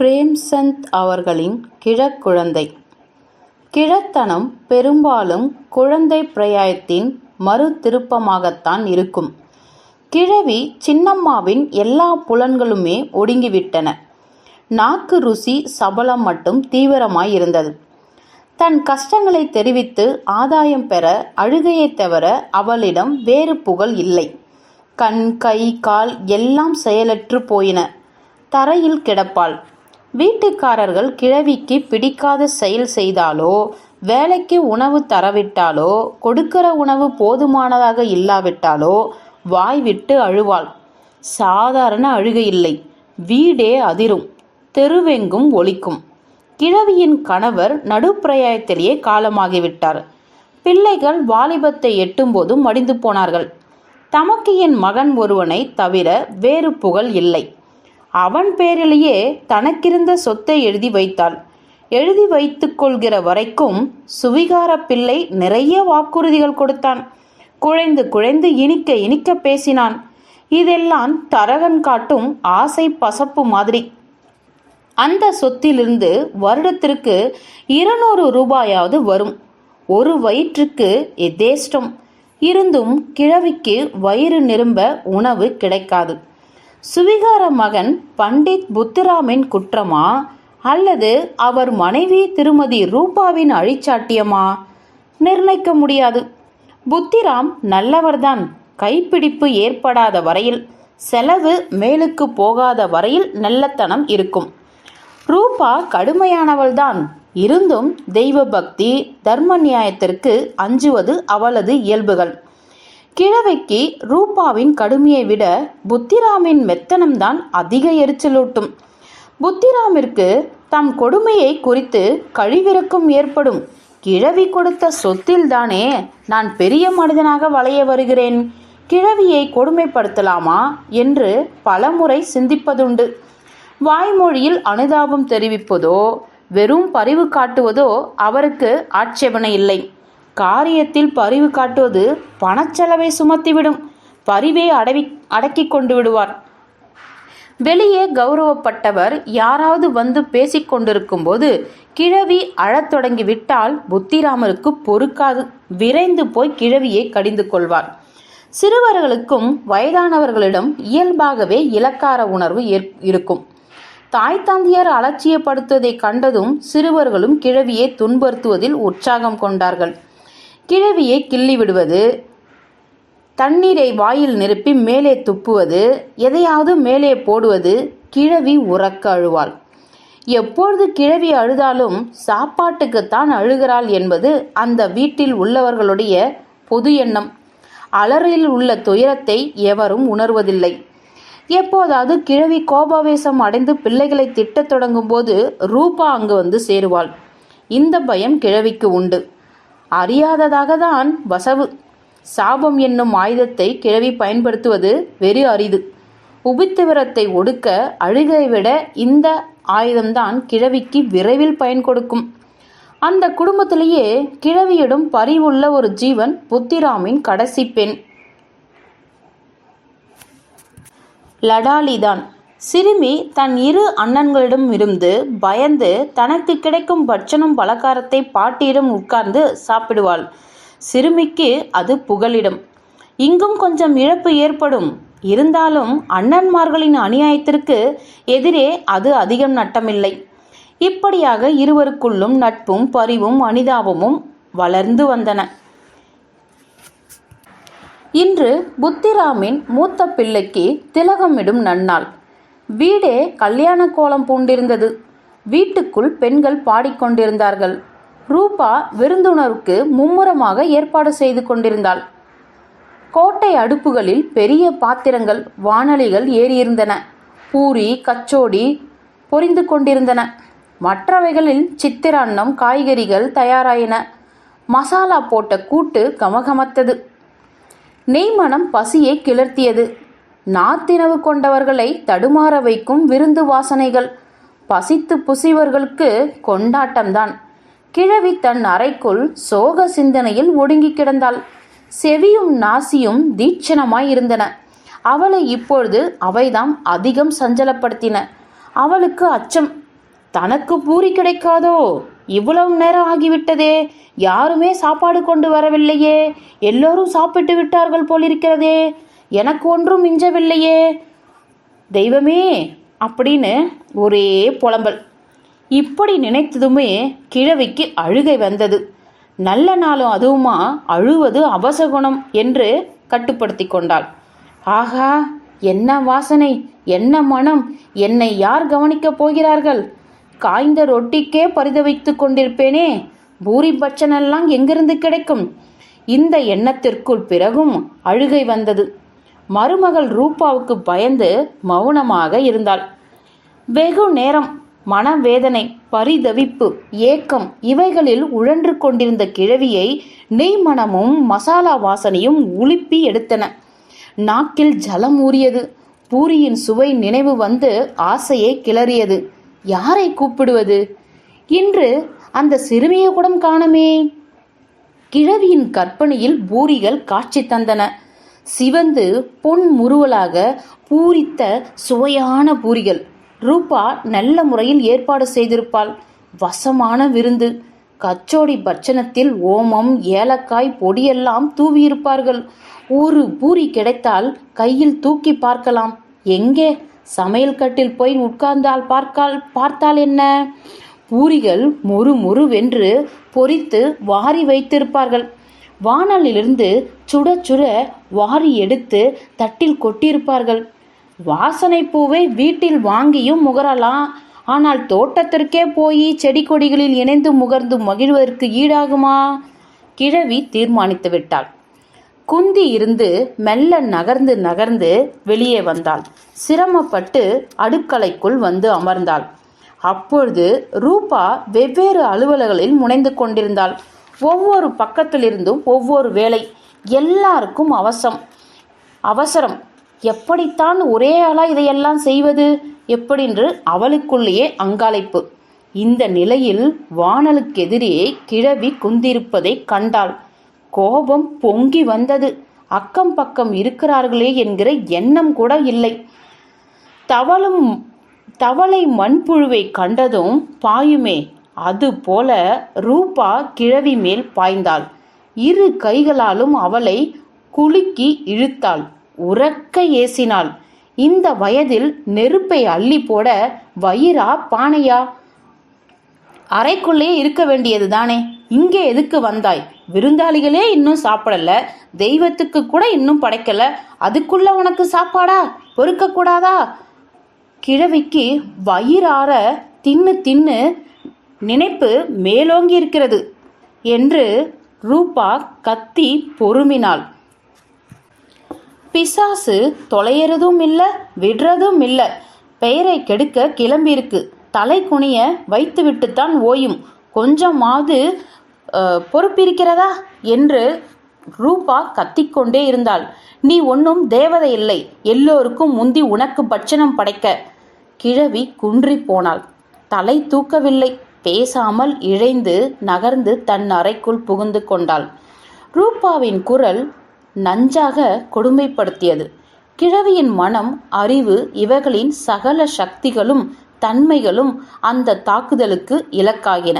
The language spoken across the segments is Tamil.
பிரேம்சந்த் அவர்களின் கிழக்குழந்தை கிழத்தனம் பெரும்பாலும் குழந்தை பிரயாயத்தின் மறு திருப்பமாகத்தான் இருக்கும். கிழவி சின்னம்மாவின் எல்லா புலன்களுமே ஒடுங்கிவிட்டன. நாக்கு ருசி சபலம் மட்டும் தீவிரமாயிருந்தது. தன் கஷ்டங்களைத் தெரிவித்து ஆதாயம் பெற அழுகையைத் தவிர அவளிடம் வேறு புகழ் இல்லை. கண் கை கால் எல்லாம் செயலற்றுப் போயின. தரையில் கிடப்பாள். வீட்டுக்காரர்கள் கிழவிக்கு பிடிக்காத செயல் செய்தாலோ வேலைக்கு உணவு தரவிட்டாலோ கொடுக்கிற உணவு போதுமானதாக இல்லாவிட்டாலோ வாய் விட்டு அழுவாள். சாதாரண அழுகை இல்லை வீடே அதிரும். தெருவெங்கும் ஒலிக்கும். கிழவியின் கணவர் நடுப்பிரயாயத்திலேயே காலமாகிவிட்டார். பிள்ளைகள் வாலிபத்தை எட்டும்போதும் மடிந்து போனார்கள். தமக்கு என் மகன் ஒருவனைத் தவிர வேறு புகழ் இல்லை. அவன் பேரிலேயே தனக்கிருந்த சொத்தை எழுதி வைத்தாள். எழுதி வைத்துக் கொள்கிற வரைக்கும் சுவிகார பிள்ளை நிறைய வாக்குறுதிகள் கொடுத்தான். குழைந்து குழைந்து இனிக்க இனிக்கப் பேசினான். இதெல்லாம் தரகன் காட்டும் ஆசை பசப்பு மாதிரி. அந்த சொத்திலிருந்து வருடத்திற்கு இருநூறு ரூபாயாவது வரும். ஒரு வயிற்றுக்கு எதேஷ்டம். இருந்தும் கிழவிக்கு வயிறு நிரும்ப உணவு கிடைக்காது. சுவிகார மகன் பண்டித் புத்துராமின் குற்றமா அல்லது அவர் மனைவி திருமதி ரூபாவின் அழிச்சாட்டியமா? நிர்ணயிக்க முடியாது. புத்திராம் நல்லவர்தான். கைப்பிடிப்பு ஏற்படாத வரையில் செலவு மேலுக்கு போகாத வரையில் நல்லத்தனம் இருக்கும். ரூபா கடுமையானவள்தான். இருந்தும் தெய்வ பக்தி, தர்ம நியாயத்திற்கு அஞ்சுவது அவளது இயல்புகள். கிழவிக்கு ரூபாவின் கடுமையை விட புத்திராமின் மெத்தனம்தான் அதிக எரிச்சலூட்டும். புத்திராமிற்கு தம் கொடுமையை குறித்து கழிவிறக்கம் ஏற்படும். கிழவி கொடுத்த சொத்தில்தானே நான் பெரிய மனிதனாக வளைய வருகிறேன். கிழவியை கொடுமைப்படுத்தலாமா என்று பலமுறை சிந்திப்பதுண்டு. வாய்மொழியில் அனுதாபம் தெரிவிப்பதோ வெறும் பரிவு காட்டுவதோ அவருக்கு ஆட்சேபனை இல்லை காரியத்தில் பரிவு காட்டுவது பணச்செலவை சுமத்திவிடும். பரிவை அடக்கி கொண்டு விடுவார். வெளியே கௌரவப்பட்டவர் யாராவது வந்து பேசிக் கொண்டிருக்கும்போது கிழவி அழத் தொடங்கிவிட்டால் புத்திராமருக்கு பொறுக்காது. விரைந்து போய் கிழவியைக் கடிந்து கொள்வார். சிறுவர்களுக்கும் வயதானவர்களிடம் இயல்பாகவே இலக்கார உணர்வு இருக்கும். தாய் தந்தையர் அலட்சியப்படுத்துவதைக் கண்டதும் சிறுவர்களும் கிழவியை துன்புறுத்துவதில் உற்சாகம் கொண்டார்கள். கிழவியைக் கிள்ளிவிடுவது, தண்ணீரை வாயில் நிரப்பி மேலே துப்புவது, எதையாவது மேலே போடுவது. கிழவி உறக்க அழுவாள். எப்பொழுது கிழவி அழுதாலும் சாப்பாட்டுக்குத்தான் அழுகிறாள் என்பது அந்த வீட்டில் உள்ளவர்களுடைய பொது எண்ணம். அலறலில் உள்ள துயரத்தை எவரும் உணர்வதில்லை. எப்போதாவது கிழவி கோபாவேசம் அடைந்து பிள்ளைகளை திட்டத் தொடங்கும் போது ரூபா அங்கு வந்து சேருவாள். இந்த பயம் கிழவிக்கு உண்டு. அறியாததாக தான் வசவு. சாபம் என்னும் ஆயுதத்தை கிழவி பயன்படுத்துவது வெறு அரிது. உபித்திவரத்தை ஒடுக்க அழுகையைவிட இந்த ஆயுதம்தான் கிழவிக்கு விரைவில் பயன் கொடுக்கும். அந்த குடும்பத்திலேயே கிழவியிடம் பறிவுள்ள ஒரு ஜீவன் புத்திராமின் கடைசி பெண். லடாலிதான். சிறுமி தன் இரு அண்ணன்களிடமிருந்து பயந்து தனக்கு கிடைக்கும் பட்சணம் பலகாரத்தை பாட்டியிடம் உட்கார்ந்து சாப்பிடுவாள். சிறுமிக்கு அது புகலிடம். இங்கும் கொஞ்சம் இழப்பு ஏற்படும். இருந்தாலும் அண்ணன்மார்களின் அநியாயத்திற்கு எதிரே அது அதிகம் நட்டமில்லை. இப்படியாக இருவருக்குள்ளும் நட்பும் பரிவும் அனிதாபமும் வளர்ந்து வந்தன. இன்று புத்திராமின் மூத்த பிள்ளைக்கு திலகமிடும் நன்னாள். வீடே கல்யாணக் கோலம் பூண்டிருந்தது. வீட்டுக்குள் பெண்கள் பாடிக் கொண்டிருந்தார்கள். ரூபா விருந்துணவுக்கு மும்முரமாக ஏற்பாடு செய்து கொண்டிருந்தாள். கோட்டை அடுப்புகளில் பெரிய பாத்திரங்கள் வானொலிகள் ஏறியிருந்தன. பூரி கச்சோடி பொரிந்து கொண்டிருந்தன. மற்றவைகளில் சித்திரான்னம் காய்கறிகள் தயாராயின. மசாலா போட்ட கூட்டு கமகமத்தது. நெய்மணம் பசியைக் கிளர்த்தியது. நாத்தினவு கொண்டவர்களை தடுமாற வைக்கும் விருந்து வாசனைகள். பசித்து புசிவர்களுக்கு கொண்டாட்டம்தான். கிழவி தன் அறைக்குள் சோக சிந்தனையில் ஒடுங்கிக் கிடந்தாள். செவியும் நாசியும் தீட்சணமாயிருந்தன. அவளை இப்பொழுது அவைதாம் அதிகம் சஞ்சலப்படுத்தின. அவளுக்கு அச்சம். தனக்கு பூரி கிடைக்காதோ இவ்வளவு நேரம் ஆகிவிட்டதே யாருமே சாப்பாடு கொண்டு வரவில்லையே எல்லோரும் சாப்பிட்டு விட்டார்கள் போலிருக்கிறதே எனக்கு ஒன்றும் மிஞ்சவில்லையே. தெய்வமே அப்படின்னு ஒரே புலம்பல். இப்படி நினைத்ததுமே கிழவிக்கு அழுகை வந்தது. நல்ல நாளும் அதுவுமா அழுவது அவசகுணம் என்று கட்டுப்படுத்தி கொண்டாள். ஆகா என்ன வாசனை என்ன மனம் என்னை யார் கவனிக்கப் போகிறார்கள்? காய்ந்த ரொட்டிக்கே பரிதவித்து கொண்டிருப்பேனே பூரி பட்சனெல்லாம் எங்கிருந்து கிடைக்கும்? இந்த எண்ணத்திற்குள் பிறகும் அழுகை வந்தது. மருமகள் ரூபாவுக்கு பயந்து மௌனமாக இருந்தாள். வெகு நேரம் மனவேதனை பரிதவிப்பு ஏக்கம் இவைகளில் உழன்று கொண்டிருந்த கிழவியை நெய் மணமும் மசாலா வாசனையும் உலுப்பி எடுத்தன. நாக்கில் ஜலம் ஊறியது. பூரியின் சுவை நினைவு வந்து ஆசையை கிளறியது. யாரை கூப்பிடுவது? இன்று அந்த சிறுமியை கூட காணமே. கிழவியின் கற்பனையில் பூரிகள் காட்சி தந்தன. சிவந்து பொன் முறுவலாக பூரித்த சுவையான பூரிகள். ரூபா நல்ல முறையில் ஏற்பாடு செய்திருப்பாள். வசமான விருந்து. கச்சோடி பட்சணத்தில் ஓமம் ஏலக்காய் பொடியெல்லாம் தூவியிருப்பார்கள். ஒரு பூரி கிடைத்தால் கையில் தூக்கி பார்க்கலாம். எங்கே? சமையல் கட்டில் போய் உட்கார்ந்தால் பார்க்கால் பார்த்தால் என்ன? பூரிகள் மொறு மொறுவென்று பொரித்து வாரி வைத்திருப்பார்கள். வானலிலிருந்து சுட சுட வாரி எடுத்து தட்டில் கொட்டியிருப்பார்கள். வாசனை பூவை வீட்டில் வாங்கியும் முகரலாம் ஆனால் தோட்டத்திற்கே போய் செடி கொடிகளில் இணைந்து முகர்ந்து மகிழ்வதற்கு ஈடாகுமா? கிழவி தீர்மானித்து விட்டாள். குந்தி இருந்து மெல்ல நகர்ந்து நகர்ந்து வெளியே வந்தாள். சிரமப்பட்டு அடுக்கலைக்குள் வந்து அமர்ந்தாள். அப்பொழுது ரூபா வெவ்வேறு அலுவலர்களில் முனைந்து கொண்டிருந்தாள். ஒவ்வொரு பக்கத்திலிருந்தும் ஒவ்வொரு வேலை எல்லாருக்கும் அவசரம் அவசரம். எப்படித்தான் ஒரே ஆளாக இதையெல்லாம் செய்வது? எப்படின்று அவளுக்குள்ளேயே அங்காளைப்பு இந்த நிலையில் வானலுக்கெதிரே கிழவி குந்திருப்பதை கண்டாள். கோபம் பொங்கி வந்தது. அக்கம் பக்கம் இருக்கிறார்களே என்கிற எண்ணம் கூட இல்லை. தவளும் தவளை மண்புழுவை கண்டதும் பாயுமே அது போல ரூபா கிழவி மேல் பாய்ந்தாள். இரு கைகளாலும் அவளை குலுக்கி இழுத்தாள். உறக்க ஏசினாள். இந்த வயதில் நெருப்பை அள்ளி போட வயிறா பானையா? அறைக்குள்ளே இருக்க வேண்டியது தானே இங்கே எதுக்கு வந்தாய்? விருந்தாளிகளே இன்னும் சாப்பிடல. தெய்வத்துக்கு கூட இன்னும் படைக்கல. அதுக்குள்ள உனக்கு சாப்பாடா? பொறுக்க கூடாதா கிழவிக்கு வயிறார தின்னு தின்னு நினைப்பு மேலோங்கி இருக்கிறது என்று ரூபா கத்தி பொறுமினாள். பிசாசு தொலையறதும் இல்லை விடுறதும் இல்லை. பெயரை கெடுக்க கிளம்பியிருக்கு. தலை குனிய வைத்துவிட்டுத்தான் ஓயும். கொஞ்சமாவது பொறுப்பிருக்கிறதா என்று ரூபா கத்திக்கொண்டே இருந்தாள். நீ ஒன்றும் தேவதை இல்லை. எல்லோருக்கும் முந்தி உனக்கு பட்சணம் படைக்க. கிழவி குன்றி போனாள். தலை தூக்கவில்லை. பேசாமல் இழைந்து நகர்ந்து தன் அறைக்குள் புகுந்து கொண்டாள். ரூபாவின் குரல் நஞ்சாக கொடுமைப்படுத்தியது. கிழவியின் மனம் அறிவு இவைகளின் சகல சக்திகளும் தன்மைகளும் அந்த தாக்குதலுக்கு இலக்காகின.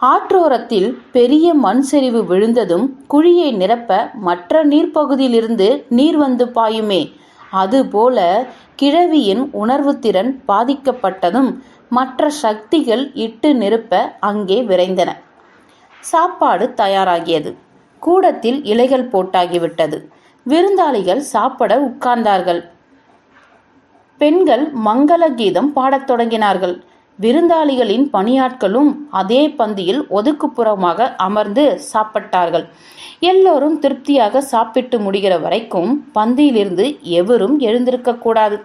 ஆற்றோரத்தில் பெரிய மண் செறிவு விழுந்ததும் குழியை நிரப்ப மற்ற நீர்ப்பகுதியிலிருந்து நீர் வந்து பாயுமே. அதுபோல கிழவியின் உணர்வுத்திறன் பாதிக்கப்பட்டதும் மற்ற சக்திகள் இட்டு நிரப்ப அங்கே விரைந்தன. சாப்பாடு தயாராகியது. கூடத்தில் இலைகள் போட்டாகிவிட்டது. விருந்தாளிகள் சாப்பிட உட்கார்ந்தார்கள். பெண்கள் மங்கள கீதம் பாடத் தொடங்கினார்கள். விருந்தாளிகளின் பணியாட்களும் அதே பந்தியில் ஒதுக்குப்புறமாக அமர்ந்து சாப்பிட்டார்கள். எல்லோரும் திருப்தியாக சாப்பிட்டு முடிகிற வரைக்கும் பந்தியிலிருந்து எவரும் எழுந்திருக்கக்கூடாது.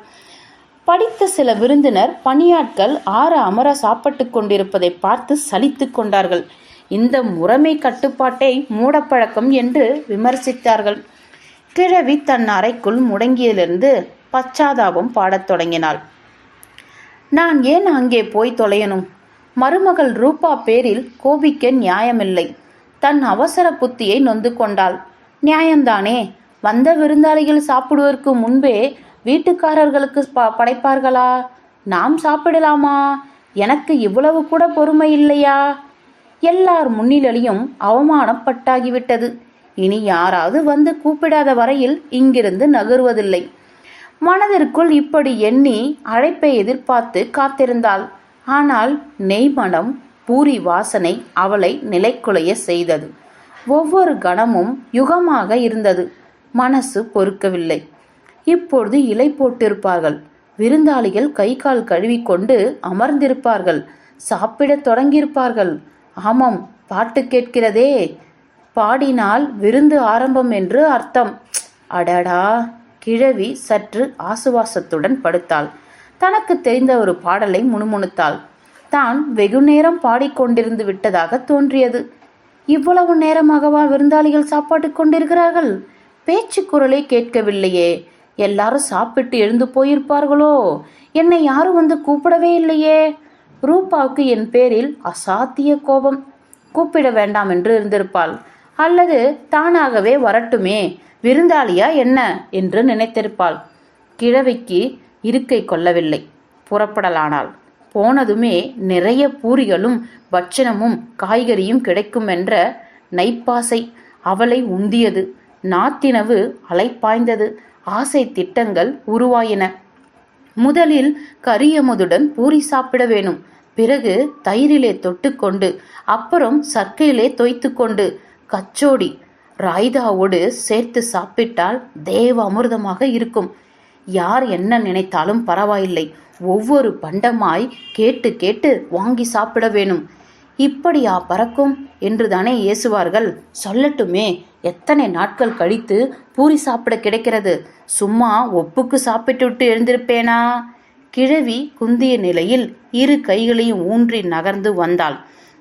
படித்த சில விருந்தினர் பணியாட்கள் ஆற அமர சாப்பிட்டு கொண்டிருப்பதை பார்த்து சலித்து கொண்டார்கள். இந்த முறைமை கட்டுப்பாட்டை மூடப்பழக்கம் என்று விமர்சித்தார்கள். கிழவி தன் அறைக்குள் முடங்கியதிலிருந்து பச்சாதாபம் பாடத் தொடங்கினாள். நான் ஏன் அங்கே போய் தொலையணும்? மருமகள் ரூபா பேரில் கோபிக்க நியாயமில்லை. தன் அவசர புத்தியை நொந்து கொண்டாள். நியாயம்தானே. வந்த விருந்தாளிகள் சாப்பிடுவதற்கு முன்பே வீட்டுக்காரர்களுக்கு ப படைப்பார்களா? நாம் சாப்பிடலாமா? எனக்கு இவ்வளவு கூட பொறுமை இல்லையா? எல்லார் முன்னிலையும் அவமானப்பட்டாகிவிட்டது இனி யாராவது வந்து கூப்பிடாத வரையில் இங்கிருந்து நகருவதில்லை. மனதிற்குள் இப்படி எண்ணி அழைப்பை எதிர்பார்த்து காத்திருந்தாள். ஆனால் நெய்மணம் பூரி வாசனை அவளை நிலைக்குலைய செய்தது. ஒவ்வொரு கணமும் யுகமாக இருந்தது. மனசு பொறுக்கவில்லை. இப்பொழுது இலை போட்டிருப்பார்கள். விருந்தாளிகள் கை கால் கழுவிக்கொண்டு அமர்ந்திருப்பார்கள். சாப்பிடத் தொடங்கியிருப்பார்கள். ஆமாம் பாட்டு கேட்கிறதே. பாடினால் விருந்து ஆரம்பம் என்று அர்த்தம். அடடா! கிழவி சற்று ஆசுவாசத்துடன் படுத்தாள். தனக்கு தெரிந்த ஒரு பாடலை முணுமுணுத்தாள். தான் வெகு நேரம் பாடிக்கொண்டிருந்து விட்டதாக தோன்றியது. இவ்வளவு நேரமாகவா விருந்தாளிகள் சாப்பாட்டு கொண்டிருக்கிறார்கள்? பேச்சு குரலை கேட்கவில்லையே. எல்லாரும் சாப்பிட்டு எழுந்து போயிருப்பார்களோ? என்னை யாரும் வந்து கூப்பிடவே இல்லையே. ரூபாவுக்கு என் பேரில் அசாத்திய கோபம். கூப்பிட வேண்டாம் என்று இருந்திருப்பாள். அல்லது தானாகவே வரட்டுமே. விருந்தாளியா என்ன? என்று நினைத்திருப்பாள். கிழவிக்கு இருக்கை கொள்ளவில்லை. புறப்படலானாள். போனதுமே நிறைய பூரிகளும் பட்சணமும் காய்கறியும் கிடைக்கும் என்ற நைப்பாசை அவளை உந்தியது. நாத்தினவு அலைப்பாய்ந்தது. ஆசை திட்டங்கள் உருவாயின. முதலில் கரியமுதுடன் பூரி சாப்பிட வேணும். பிறகு தயிரிலே தொட்டுக்கொண்டு அப்புறம் சர்க்கையிலே கொண்டு கச்சோடி ராய்தாவோடு சேர்த்து சாப்பிட்டால் தேவ அமிர்தமாக இருக்கும். யார் என்ன நினைத்தாலும் பரவாயில்லை. ஒவ்வொரு பண்டமாய் கேட்டு கேட்டு வாங்கி சாப்பிட வேணும். இப்படியா பறக்கும்? என்று தானே ஏசுவார்கள் சொல்லட்டுமே. எத்தனை நாட்கள் கழித்து பூரி சாப்பிட கிடைக்கிறது? சும்மா ஒப்புக்கு சாப்பிட்டு விட்டு எழுந்திருப்பேனா? கிழவி குந்திய நிலையில் இரு கைகளையும் ஊன்றி நகர்ந்து வந்தாள்.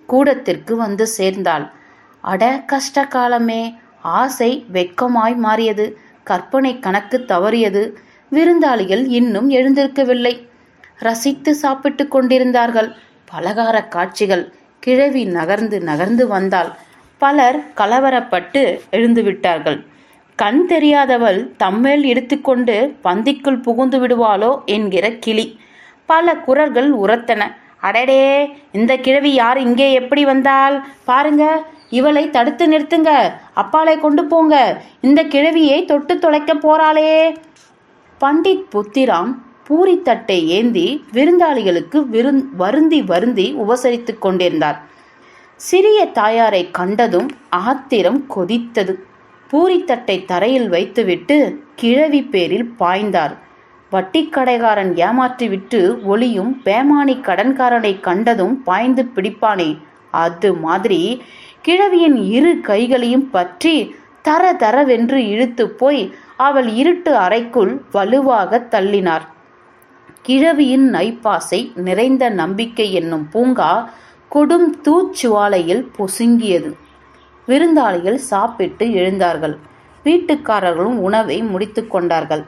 கூடத்திற்கு வந்து சேர்ந்தாள். அட கஷ்ட காலமே. ஆசை வெட்கமாய் மாறியது. கற்பனை கணக்கு தவறியது. விருந்தாளிகள் இன்னும் எழுந்திருக்கவில்லை. ரசித்து சாப்பிட்டு கொண்டிருந்தார்கள். பலகார காட்சிகள். கிழவி நகர்ந்து நகர்ந்து வந்தாள் பலர் கலவரப்பட்டு எழுந்துவிட்டார்கள். கண் தெரியாதவள் தம்மேல் எடுத்துக்கொண்டு பந்திக்குள் புகுந்து விடுவாளோ என்கிற கிளி. பல குரல்கள் உரத்தன. அடடே இந்த கிழவி யார்? இங்கே எப்படி வந்தால் பாருங்க இவளை தடுத்து நிறுத்துங்க. அப்பாலை கொண்டு போங்க. இந்த கிழவியை தொட்டு தொலைக்க போறாளே. பண்டிட் புத்திராம் பூரித்தட்டை ஏந்தி விருந்தாளிகளுக்கு விருந் வருந்தி வருந்தி உபசரித்துக் கொண்டிருந்தார். சிறிய தாயாரை கண்டதும் ஆத்திரம் கொதித்தது. பூரித்தட்டை தரையில் வைத்துவிட்டு கிழவி பேரில் பாய்ந்தார். வட்டிக்கடைகாரன் ஏமாற்றிவிட்டு ஒளியும் பேமானி கடன்காரனை கண்டதும் பாய்ந்து பிடிப்பானே. அது மாதிரி கிழவியின் இரு கைகளையும் பற்றி தர தரவென்று இழுத்து போய் அவள் இருட்டு அறைக்குள் வலுவாக தள்ளினார். கிழவியின் நைப்பாசை நிறைந்த நம்பிக்கை என்னும் பூங்கா கொடும் தூச்சுவாலையில் பொசுங்கியது. விருந்தாளிகள் சாப்பிட்டு எழுந்தார்கள். வீட்டுக்காரர்களும் உணவை முடித்து கொண்டார்கள்.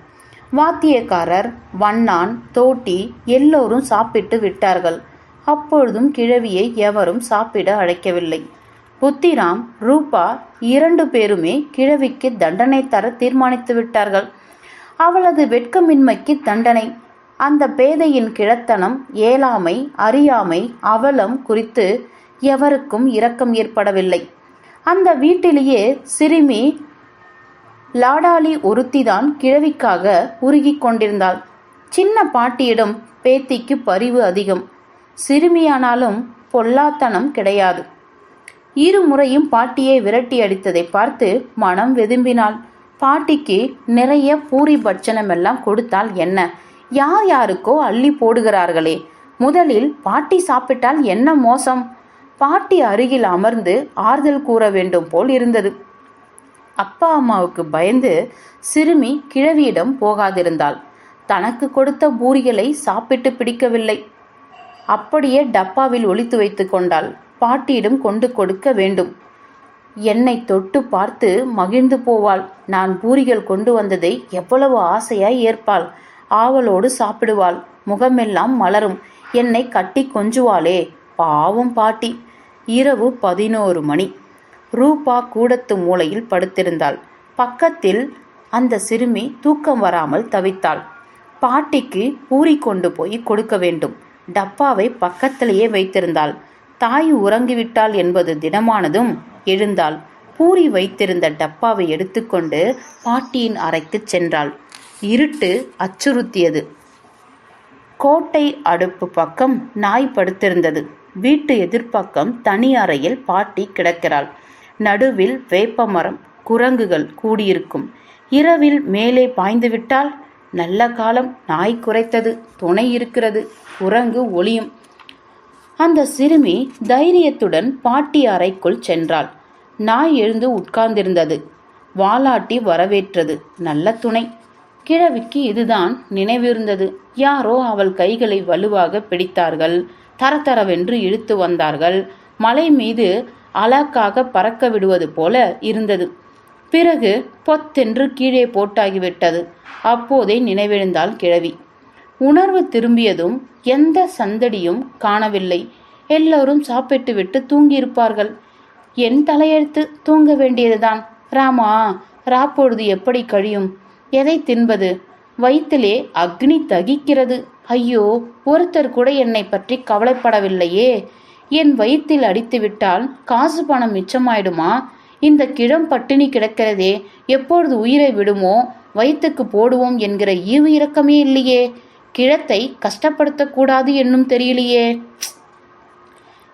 வாத்தியக்காரர் வண்ணான் தோட்டி எல்லோரும் சாப்பிட்டு விட்டார்கள். அப்பொழுதும் கிழவியை எவரும் சாப்பிட அழைக்கவில்லை. புத்திராம் ரூபா இரண்டு பேருமே கிழவிக்கு தண்டனை தர தீர்மானித்து விட்டார்கள். அவளது வெட்கமின்மைக்கு தண்டனை அந்த பேதையின் கிழத்தனம் ஏழாமை அறியாமை அவலம் குறித்து எவருக்கும் இரக்கம் ஏற்படவில்லை. அந்த வீட்டிலேயே சிறுமி லாடாலி ஒருத்திதான் கிழவிக்காக உருகிக் கொண்டிருந்தாள். சின்ன பாட்டியிடம் பேத்திக்கு பரிவு அதிகம். சிறுமியானாலும் பொல்லாத்தனம் கிடையாது. இருமுறையும் பாட்டியை விரட்டி அடித்ததை பார்த்து மனம் வெதும்பினாள். பாட்டிக்கு நிறைய பூரி பட்சணமெல்லாம் கொடுத்தால் என்ன? யார் யாருக்கோ அள்ளி போடுகிறார்களே. முதலில் பாட்டி சாப்பிட்டால் என்ன மோசம்? பாட்டி அருகில் அமர்ந்து ஆறுதல் கூற வேண்டும் போல் இருந்தது. அப்பா அம்மாவுக்கு பயந்து சிறுமி கிழவியிடம் போகாதிருந்தாள். தனக்கு கொடுத்த பூரிகளை சாப்பிட்டு பிடிக்கவில்லை. அப்படியே டப்பாவில் ஒளித்து வைத்து கொண்டாள். பாட்டியிடம் கொண்டு கொடுக்க வேண்டும். என்னை தொட்டு பார்த்து மகிழ்ந்து போவாள். நான் பூரிகள் கொண்டு வந்ததை எவ்வளவு ஆசையாய் ஏற்பாள். ஆவலோடு சாப்பிடுவாள். முகமெல்லாம் மலரும். என்னை கட்டி கொஞ்சுவாளே. பாவம் பாட்டி. இரவு பதினோரு மணி. ரூபா கூடத்து மூலையில் படுத்திருந்தாள். பக்கத்தில் அந்த சிறுமி தூக்கம் வராமல் தவித்தாள். பாட்டிக்கு பூரி கொண்டு போய் கொடுக்க வேண்டும். டப்பாவை பக்கத்திலேயே வைத்திருந்தாள். தாய் உறங்கிவிட்டாள் என்பது தினமானதும் எழுந்தாள். பூரி வைத்திருந்த டப்பாவை எடுத்துக்கொண்டு பாட்டியின் அறைக்குச் சென்றாள். இருட்டு அச்சுறுத்தியது. கோட்டை அடுப்பு பக்கம் நாய் படுத்திருந்தது. வீட்டு எதிர்ப்பக்கம் தனி அறையில் பாட்டி கிடக்கிறாள். நடுவில் வேப்பமரம் குரங்குகள் கூடியிருக்கும். இரவில் மேலே பாய்ந்துவிட்டால் நல்ல காலம் நாய் குறைத்தது துணை இருக்கிறது குரங்கு ஒளியும். அந்த சிறுமி தைரியத்துடன் பாட்டி அறைக்குள் சென்றாள். நாய் எழுந்து உட்கார்ந்திருந்தது. வாலாட்டி வரவேற்றது. நல்ல துணை. கிழவிக்கு இதுதான் நினைவிருந்தது. யாரோ அவள் கைகளை வலுவாக பிடித்தார்கள். தரதரவென்று இழுத்து வந்தார்கள். மலை மீது அலாக்காக பறக்க விடுவது போல இருந்தது. பிறகு பொத்தென்று கீழே போட்டாகிவிட்டது. அப்போதே நினைவெழுந்தாள் கிழவி. உணர்வு திரும்பியதும் எந்த சந்தடியும் காணவில்லை. எல்லோரும் சாப்பிட்டு விட்டு தூங்கியிருப்பார்கள். என் தலையெழுத்து தூங்க வேண்டியதுதான். ராமா ராப்பொழுது எப்படி கழியும்? எதை தின்பது? வயிற்றிலே அக்னி தகிக்கிறது. ஐயோ ஒருத்தர் கூட என்னை பற்றி கவலைப்படவில்லையே. என் வயிற்றில் அடித்துவிட்டால் காசு பணம் மிச்சமாயிடுமா? இந்த கிழம் பட்டினி கிடக்கிறதே எப்பொழுது உயிரை விடுமோ? வயிற்றுக்கு போடுவோம் என்கிற ஈவு இரக்கமே இல்லையே. கிழத்தை கஷ்டப்படுத்தக்கூடாது என்னும் தெரியலையே.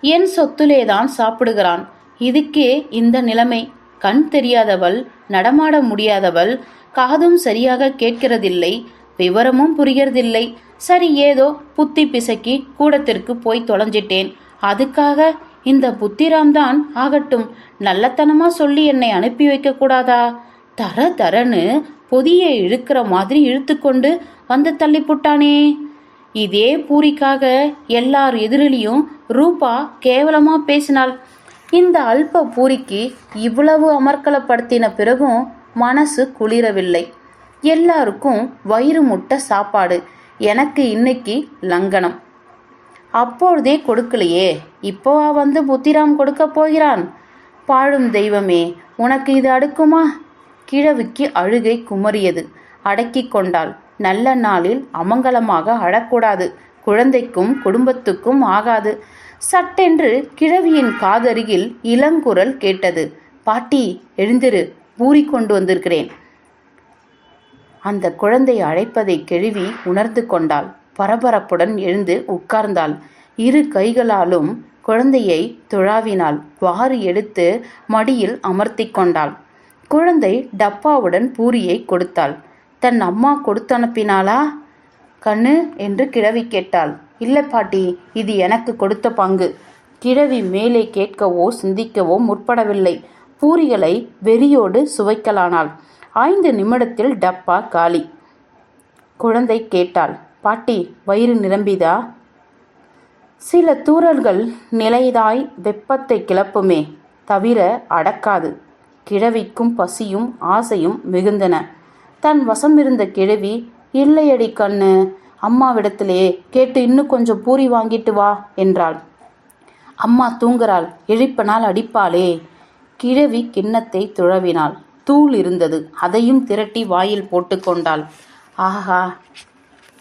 என் சொத்துலேதான் சாப்பிடுகிறான். இதுக்கே இந்த நிலைமை. கண் தெரியாதவள் நடமாட முடியாதவள் காதும் சரியாக கேட்கிறதில்லை விவரமும் புரியறதில்லை. சரி ஏதோ புத்தி பிசக்கி கூடத்திற்கு போய் தொலைஞ்சிட்டேன். அதுக்காக இந்த புத்திராம் தான் ஆகட்டும். நல்லத்தனமா சொல்லி என்னை அனுப்பி வைக்க கூடாதா? தர தரன்னு பொதிய இழுக்கிற மாதிரி இழுத்துக்கொண்டு வந்து தள்ளிப்புட்டானே. இதே பூரிக்காக எல்லார் எதிரிலையும் ரூபா கேவலமா பேசினாள். இந்த அல்ப பூரிக்கு இவ்வளவு அமர்க்கலப்படுத்தின பிறகும் மனசு குளிரவில்லை. எல்லாருக்கும் வயிறு முட்டை சாப்பாடு. எனக்கு இன்னைக்கு லங்கனம் அப்பொழுதே கொடுக்கலையே. இப்போவா வந்து புத்திராம் கொடுக்க போகிறான்? பாழும் தெய்வமே உனக்கு இது அடுக்குமா? கிழவிக்கு அழுகை குமரியது அடக்கி கொண்டாள். நல்ல நாளில் அமங்கலமாக அழக்கூடாது. குழந்தைக்கும் குடும்பத்துக்கும் ஆகாது. சட்டென்று கிழவியின் காதருகில் இளங்குரல் கேட்டது. பாட்டி எழுந்திரு. பூரி கொண்டு வந்திருக்கிறேன். அந்த குழந்தை அழைப்பதை கெழுவி உணர்ந்து கொண்டாள். பரபரப்புடன் எழுந்து உட்கார்ந்தாள். இரு கைகளாலும் குழந்தையை துழாவினாள். வாரி எடுத்து மடியில் அமர்த்தி கொண்டாள். குழந்தை டப்பாவுடன் பூரியை கொடுத்தாள். தன் அம்மா கொடுத்து அனுப்பினாளா கண்ணு என்று கிழவி கேட்டாள். இல்லை பாட்டி இது எனக்கு கொடுத்த பங்கு கிழவி மேலே கேட்கவோ சிந்திக்கவோ முற்படவில்லை. பூரிகளை வெறியோடு சுவைக்கலானாள். ஐந்து நிமிடத்தில் டப்பா காலி. குழந்தை கேட்டாள் பாட்டி வயிறு நிரம்பிதா? சில தூறல்கள் நிலைதாய் வெப்பத்தை கிளப்புமே தவிர அடக்காது. கிழவிக்கும் பசியும் ஆசையும் மிகுந்தன. தன் வசம் இருந்த கிழவி இல்லையடி கண்ணு அம்மாவிடத்திலே கேட்டு இன்னும் கொஞ்சம் பூரி வாங்கிட்டு வா என்றாள். அம்மா தூங்குறாள் எழுப்பனால் அடிப்பாளே கிழவி கிண்ணத்தை துழவினாள். தூள் இருந்தது. அதையும் திரட்டி வாயில் போட்டுக்கொண்டாள் ஆஹா!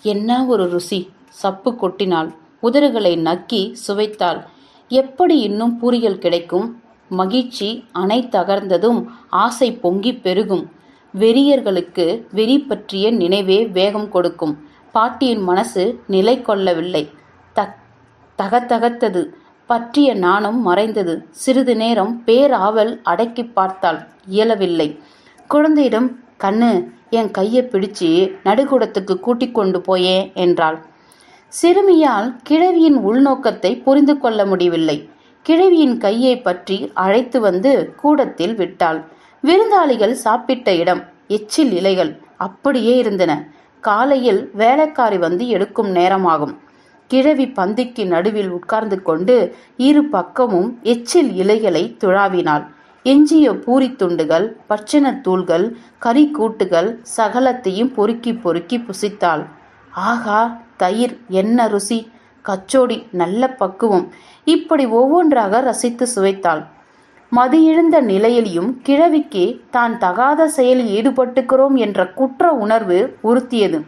என்ன ஒரு ருசி! சப்பு கொட்டினாள். உதறுகளை நக்கி சுவைத்தாள். எப்படி இன்னும் பூரிகள் கிடைக்கும்? மகிழ்ச்சி அணை தகர்ந்ததும் ஆசை பொங்கி பெருகும். வெறியர்களுக்கு வெறி பற்றிய நினைவே வேகம் கொடுக்கும். பாட்டியின் மனசு நிலை கொள்ளவில்லை. தக் தகத்தகத்தது. பற்றிய நாணம் மறைந்தது. சிறிது நேரம் பேராவல் அடக்கி பார்த்தாள். இயலவில்லை. குழந்தையிடம் கண்ணு என் கையை பிடிச்சு நடுக்கூடத்துக்கு கூட்டிக் கொண்டு போயே என்றாள். சிறுமியால் கிழவியின் உள்நோக்கத்தை புரிந்து கொள்ள முடியவில்லை. கிழவியின் கையை பற்றி அழைத்து வந்து கூடத்தில் விட்டாள். விருந்தாளிகள் சாப்பிட்ட இடம் எச்சில் இலைகள் அப்படியே இருந்தன. காலையில் வேலைக்காரி வந்து எடுக்கும் நேரமாகும். கிழவி பந்திக்கு நடுவில் உட்கார்ந்து கொண்டு இரு பக்கமும் எச்சில் இலைகளை துழாவினாள். எஞ்சிய பூரி துண்டுகள் பச்சனத் தூள்கள் கறி கூட்டுகள் சகலத்தையும் பொறுக்கி பொறுக்கி புசித்தாள். ஆகா தயிர் என்ன ருசி! கச்சோடி நல்ல பக்குவம்! இப்படி ஒவ்வொன்றாக ரசித்து சுவைத்தாள். மது எழுந்த நிலையிலும் கிழவிக்கு தான் தகாத செயலில் ஈடுபட்டுக்கிறோம் என்ற குற்ற உணர்வு உறுத்தியது.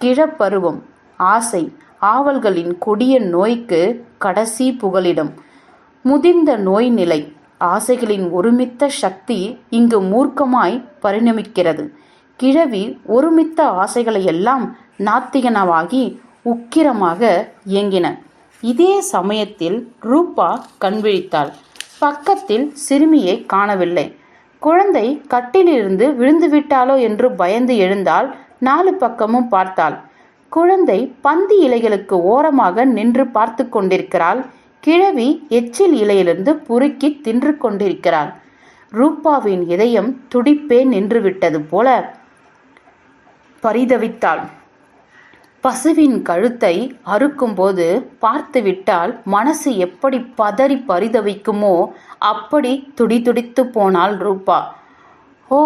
கிழப்பருவம். ஆசை ஆவல்களின் கொடிய நோய்க்கு கடைசி புகலிடம். முதிர்ந்த நோய் நிலை ஆசைகளின் ஒருமித்த சக்தி இங்கு மூர்க்கமாய் பரிணமிக்கிறது. கிழவி ஒருமித்த ஆசைகளையெல்லாம் நாத்திகனவாகி உக்கிரமாக இயங்கின. இதே சமயத்தில் ரூபா கண்விழித்தாள் பக்கத்தில் சிறுமியை காணவில்லை. குழந்தை கட்டிலிருந்து விழுந்து விட்டாளோ என்று பயந்து எழுந்தால் நாலு பக்கமும் பார்த்தாள். குழந்தை பந்தி இலைகளுக்கு ஓரமாக நின்று பார்த்து கொண்டிருக்கிறாள். கிழவி எச்சில் இலையிலிருந்து பொறுக்கி தின்று கொண்டிருக்கிறாள். ரூபாவின் இதயம் துடிப்பே நின்றுவிட்டது போல பரிதவித்தாள். பசுவின் கழுத்தை அறுக்கும்போது பார்த்துவிட்டால் மனசு எப்படி பதறி பரிதவிக்குமோ அப்படி துடிதுடித்து போனாள் ரூபா. ஓ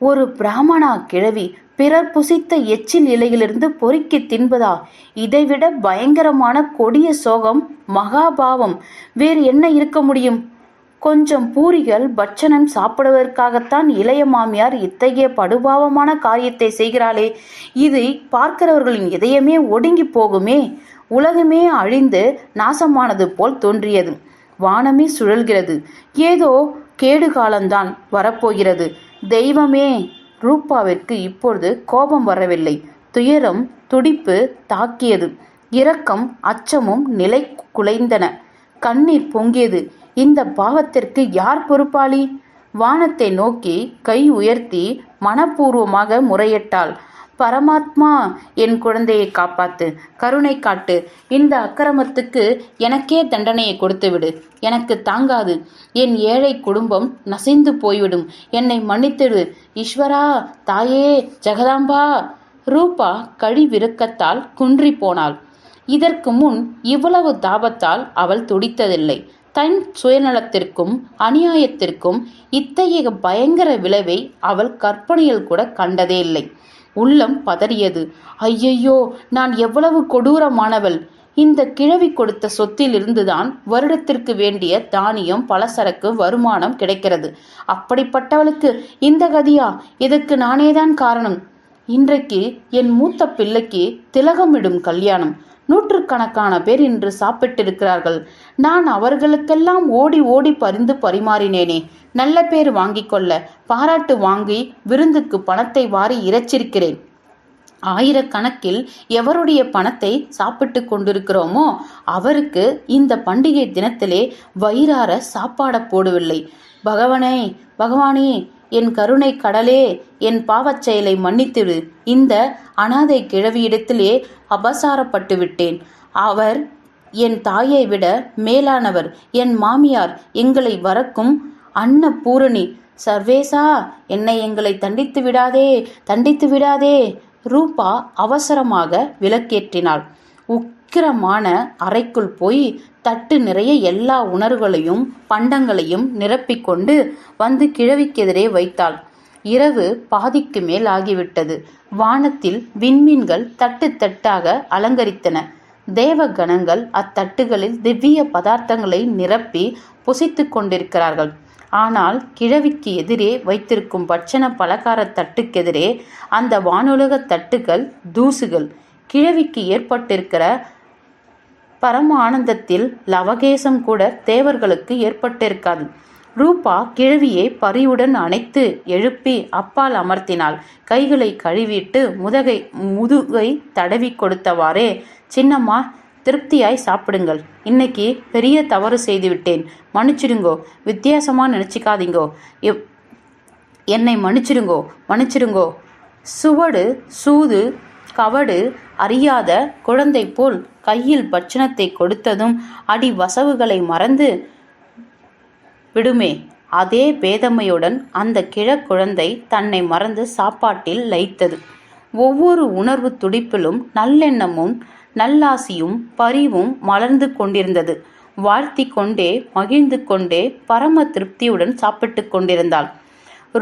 ஒரு பிராமணா கிழவி பிறர் புசித்த எச்சில் இலையிலிருந்து பொறுக்கி தின்பதா? இதைவிட பயங்கரமான கொடிய சோகம் மகாபாவம். வேறு என்ன இருக்க முடியும்? கொஞ்சம் பூரிகள் பட்சணம் சாப்பிடுவதற்காகத்தான் இளைய மாமியார் இத்தகைய படுபாவமான காரியத்தை செய்கிறாளே. இது பார்க்கிறவர்களின் இதயமே ஒடுங்கி போகுமே. உலகமே அழிந்து நாசமானது போல் தோன்றியது. வானமே சுழல்கிறது. ஏதோ கேடு காலம்தான் வரப்போகிறது. தெய்வமே! ரூபாவிற்கு இப்பொழுது கோபம் வரவில்லை. துயரம் துடிப்பு தாக்கியது. இரக்கம் அச்சமும் நிலை குலைந்தன. கண்ணீர் பொங்கியது. இந்த பாவத்திற்கு யார் பொறுப்பாளி? வானத்தை நோக்கி கை உயர்த்தி மனப்பூர்வமாக முறையிட்டாள். பரமாத்மா என் குழந்தையை காப்பாத்து கருணை காட்டு. இந்த அக்கிரமத்துக்கு எனக்கே தண்டனையை கொடுத்துவிடு. எனக்கு தாங்காது. என் ஏழை குடும்பம் நசைந்து போய்விடும். என்னை மன்னித்திடு. ஈஸ்வரா தாயே ஜெகதாம்பா. ரூபா கழிவிருக்கத்தால் குன்றி போனாள். இதற்கு முன் இவ்வளவு தாபத்தால் அவள் துடித்ததில்லை. தன் சுயநலத்திற்கும் அநியாயத்திற்கும் இத்தகைய பயங்கர விளைவை அவள் கற்பனையில் கூட கண்டதே இல்லை. உள்ளம் பதறியது. ஐயையோ நான் எவ்வளவு கொடூரமானவள். இந்த கிழவி கொடுத்த சொத்திலிருந்துதான் வருடத்திற்கு வேண்டிய தானியம் பலசரக்கு வருமானம் கிடைக்கிறது. அப்படிப்பட்டவளுக்கு இந்த கதியா? இதற்கு நானேதான் காரணம். இன்றைக்கு என் மூத்த பிள்ளைக்கு திலகமிடும் கல்யாணம். நூற்றுக்கணக்கான பேர் இன்று சாப்பிட்டிருக்கிறார்கள். நான் அவர்களுக்கெல்லாம் ஓடி ஓடி பரிந்து பரிமாறினேனே. நல்ல பேர் வாங்கிக் கொள்ள பாராட்டு வாங்கி விருந்துக்கு பணத்தை வாரி இறைச்சிருக்கிறேன். ஆயிரக்கணக்கில் எவருடைய பணத்தை சாப்பிட்டு கொண்டிருக்கிறோமோ அவருக்கு இந்த பண்டிகை தினத்திலே வயிறார சாப்பாட போடவில்லை. பகவனே பகவானே என் கருணை கடலே என் பாவச் செயலை மன்னித்திடு. இந்த அனாதை கிழவியிடத்திலே அபசாரப்பட்டு விட்டேன். அவர் என் தாயை விட மேலானவர். என் மாமியார் எங்களை வரக்கும் அன்ன பூரணி சர்வேசா என்னை எங்களை தண்டித்து விடாதே தண்டித்து விடாதே. ரூபா அவசரமாக விளக்கேற்றினாள். உக்கிரமான அறைக்குள் போய் தட்டு நிறைய எல்லா உணர்வுகளையும் பண்டங்களையும் நிரப்பிக்கொண்டு வந்து கிழவிக்கெதிரே வைத்தாள். இரவு பாதிக்கு மேல் ஆகிவிட்டது. வானத்தில் விண்மீன்கள் தட்டு தட்டாக அலங்கரித்தன. தேவ கணங்கள் அத்தட்டுகளில் திவ்ய பதார்த்தங்களை நிரப்பி புசித்து கொண்டிருக்கிறார்கள். ஆனால் கிழவிக்கு எதிரே வைத்திருக்கும் பட்சண பலகார தட்டுக்கெதிரே அந்த வானுலக தட்டுகள் தூசுகள். கிழவிக்கு ஏற்பட்டிருக்கிற பரம ஆனந்தத்தில் லவகேசம் கூட தேவர்களுக்கு ஏற்பட்டிருக்காது. ரூபா கிழவியை பரியுடன் அணைத்து எழுப்பி அப்பால் அமர்த்தினாள். கைகளை கழுவிட்டு முதுகை முதுகை தடவி கொடுத்தவாறே சின்னம்மா திருப்தியாய் சாப்பிடுங்கள். இன்னைக்கு பெரிய தவறு செய்து விட்டேன் மன்னிச்சிடுங்கோ. வித்தியாசமாக நினச்சிக்காதீங்கோ. எவ் என்னை மன்னிச்சிடுங்கோ. மன்னிச்சிடுங்கோ. சுவடு சூது கவடு அறியாத குழந்தை போல் கையில் பட்சணத்தை கொடுத்ததும் அடி வசவுகளை மறந்து விடுமே. அதே பேதமையுடன் அந்த கிழக்குழந்தை தன்னை மறந்து சாப்பாட்டில் லைத்தது ஒவ்வொரு உணர்வு துடிப்பிலும் நல்லெண்ணமும் நல்லாசியும் பரிவும் மலர்ந்து கொண்டிருந்தது. வாழ்த்தி கொண்டே மகிழ்ந்து கொண்டே பரம திருப்தியுடன் சாப்பிட்டு கொண்டிருந்தாள்.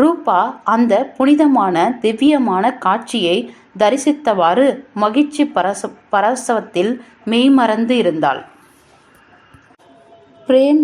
ரூபா அந்த புனிதமான திவ்யமான காட்சியை தரிசித்தவாறு மகிழ்ச்சி பரச பரசவத்தில் மெய்மறந்து இருந்தாள். பிரேம்